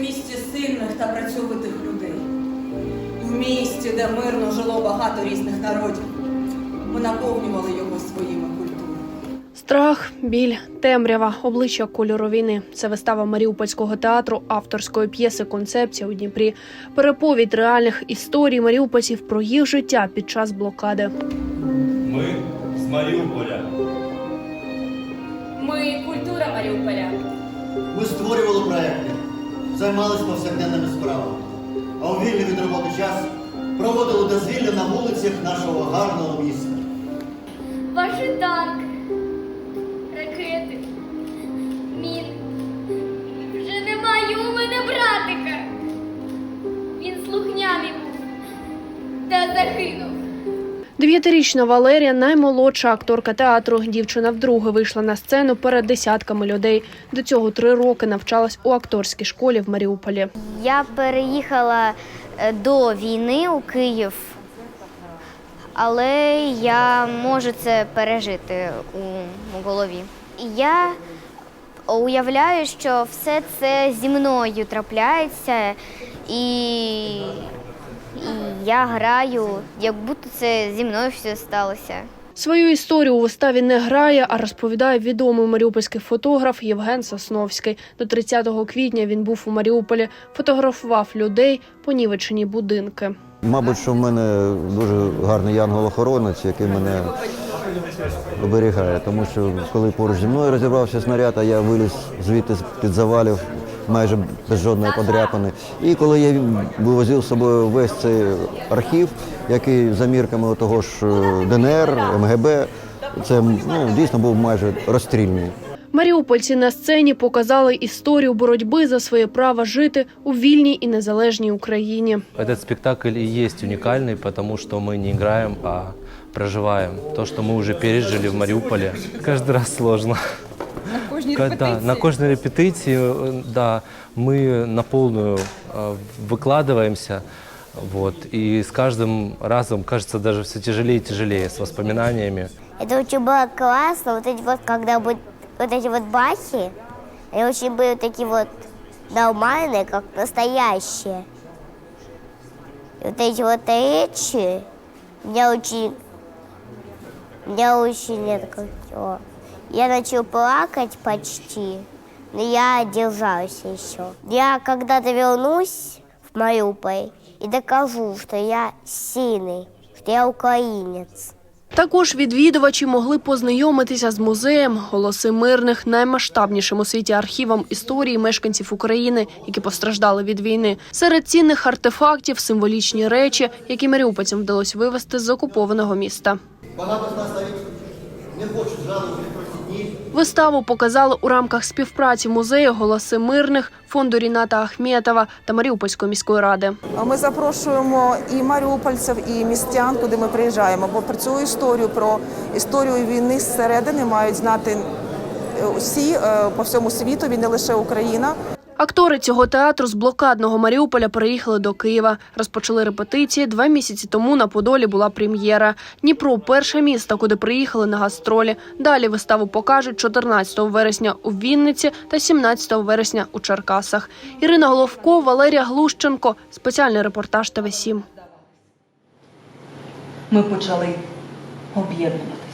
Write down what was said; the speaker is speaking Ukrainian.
місті сильних та працьовитих людей. В місті, де мирно жило багато різних народів. Ми наповнювали його своїми культурами. Страх, біль, темрява, обличчя кольору війни. Це вистава Маріупольського театру авторської п'єси Концепція у Дніпрі. Переповідь реальних історій маріупольців про їх життя під час блокади. Ми з Маріуполя. Ми культура Маріуполя. Ми створювали займалися повсякденними справами, а у вільний від роботи час проводили дозвілля на вулицях нашого гарного міста. Ваше танки, Дев'ятирічна Валерія наймолодша акторка театру. Дівчина вдруге вийшла на сцену перед десятками людей. До цього три роки навчалась у акторській школі в Маріуполі. Я переїхала е, до війни у Київ, але я можу це пережити у голові. Я уявляю, що все це зі мною трапляється, і, і я граю, як будто це зі мною все сталося. Свою історію у виставі не грає, а розповідає відомий маріупольський фотограф Євген Сосновський. До 30 квітня він був у Маріуполі, фотографував людей, понівечені будинки. Мабуть, що в мене дуже гарний янгол-охоронець, який мене оберігає, тому що коли поруч зі мною розірвався снаряд, а я виліз звідти під завалів майже без жодної подряпини. І коли я вивозив з собою весь цей архів, який за мірками того ж е, ДНР, МГБ, це ну, дійсно був майже розстрільний. Маріупольці на сцені показали історію боротьби за своє право жити у вільній і незалежній Україні. Этот спектакль и есть уникальный, потому что мы не играем, а проживаем. То, что мы уже пережили в Мариуполе. Каждый раз сложно. Кожній Да, на каждой репетиции, да, мы на полную э, выкладываемся. Вот, и с каждым разом кажется даже все тяжелее и тяжелее с воспоминаниями. Это очень было классно, вот эти вот, когда вот, вот эти вот бахи, они очень были такие вот нормальные, как настоящие. И вот эти вот речи, меня очень, меня очень, это как его, я начал плакать почти, но я держался еще. Я когда-то вернусь в Мариуполь и докажу, что я сильный, что я украинец. Також відвідувачі могли познайомитися з музеєм голоси мирних, наймасштабнішим у світі архівом історії мешканців України, які постраждали від війни. Серед цінних артефактів символічні речі, які маріупольцям вдалося вивезти з окупованого міста. Багато з нас навіть не хочуть дні. Виставу показали у рамках співпраці музею голоси мирних, фонду Ріната Ахметова та Маріупольської міської ради. Ми запрошуємо і маріупольців, і містян, куди ми приїжджаємо. Бо про цю історію, про історію війни зсередини мають знати е, усі е, по всьому світові, не лише Україна. Актори цього театру з блокадного Маріуполя переїхали до Києва. Розпочали репетиції. Два місяці тому на Подолі була прем'єра. Дніпро перше місто, куди приїхали на гастролі. Далі виставу покажуть 14 вересня у Вінниці та 17 вересня у Черкасах. Ірина Головко, Валерія Глущенко. Спеціальний репортаж ТВ 7 Ми почали об'єднувати.